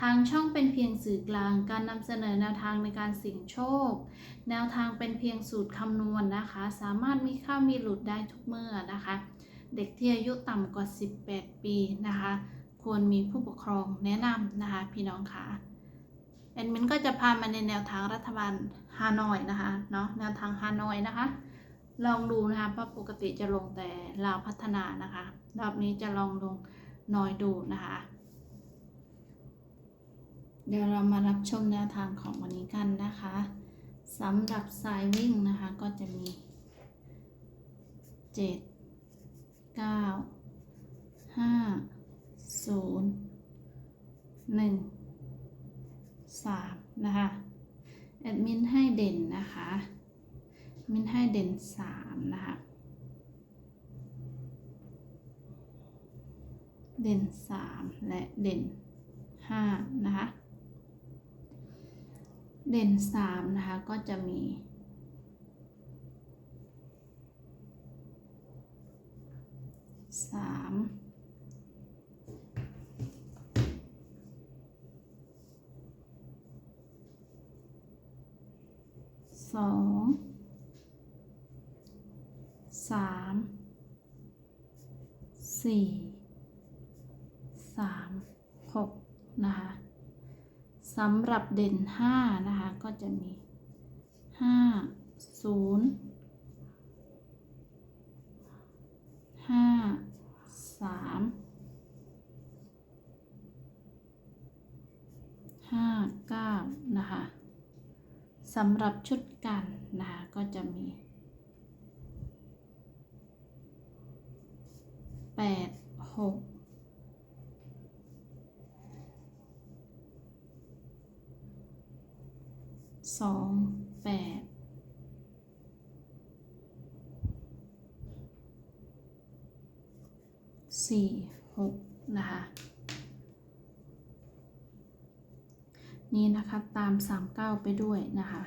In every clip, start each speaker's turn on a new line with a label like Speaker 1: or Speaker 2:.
Speaker 1: ทางช่องเป็นเพียงสื่อกลาง การนำเสนอแนวทางในการเสี่ยงโชค แนวทางเป็นเพียงสูตรคำนวณนะคะ สามารถมีข้ามีหลุดได้ทุกเมื่อนะคะ เด็กที่อายุต่ำกว่า 18 ปีนะคะ ควรมีผู้ปกครองแนะนำนะคะ พี่น้องค่ะแอดมินก็จะพามาในแนวทางรัฐบาลฮานอยนะคะเนาะแนวทางฮานอยนะคะ ลองดูนะคะเพราะปกติจะลงแต่ลาวพัฒนานะคะ รอบนี้จะลองลงนอยดูนะคะ เดี๋ยวเรามารับชมแนวทางของวันนี้กันนะคะสำหรับสายวิ่งนะคะก็จะมี 7 9 5 0 1 3 นะคะแอดมินให้เด่นนะคะมินให้เด่น 3 นะคะ เด่น 3 และเด่น 5 นะคะ เด่น3นะคะ ก็จะมีสามสองสามสี่สามหกนะคะ สำหรับเด่น 5 นะคะ ก็จะมี 5 0 5 3 5 9 นะคะสำหรับชุดกันนะคะ ก็จะมี 8 6 สองแปดสี่หกนะคะ นี่นะคะตามสามเก้าไปด้วยนะคะ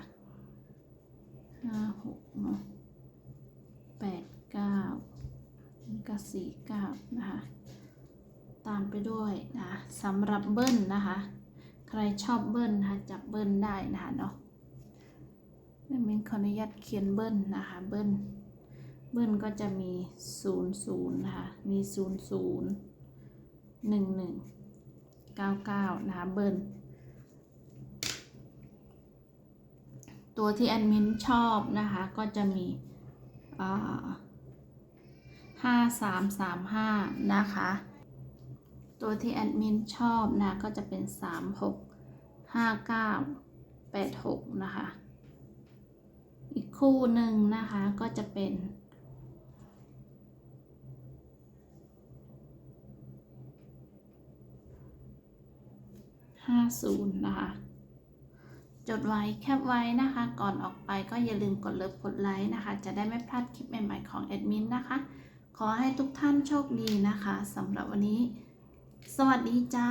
Speaker 1: ห้าหกเนาะแปดเก้าก็สี่เก้านะคะ ตามไปด้วยนะสำหรับเบิ้ลนะคะ ใครชอบเบิ้ลนะคะจับเบิ้ลได้นะคะเนาะ เดี๋ยวมินขออนุญาตเขียนเบิ้ลนะคะ เบิ้ล เบิ้ลก็จะมี 0 0 นะคะ มี 0 0 1 1 9 9 นะคะ เบิ้ล ตัวที่แอดมินชอบนะคะ ก็จะมีห้าสามสามห้านะคะ ตัวที่แอดมินชอบนะก็จะเป็น3 6 5 9 8 6นะคะ อีกคู่หนึ่งนะคะก็จะเป็น50นะคะ จดไว้แคปไว้นะคะ ก่อนออกไปก็อย่าลืมกดเลิฟกดไลค์นะคะ จะได้ไม่พลาดคลิปใหม่ๆของแอดมินนะคะ ขอให้ทุกท่านโชคดีนะคะสำหรับวันนี้ สวัสดีจ้า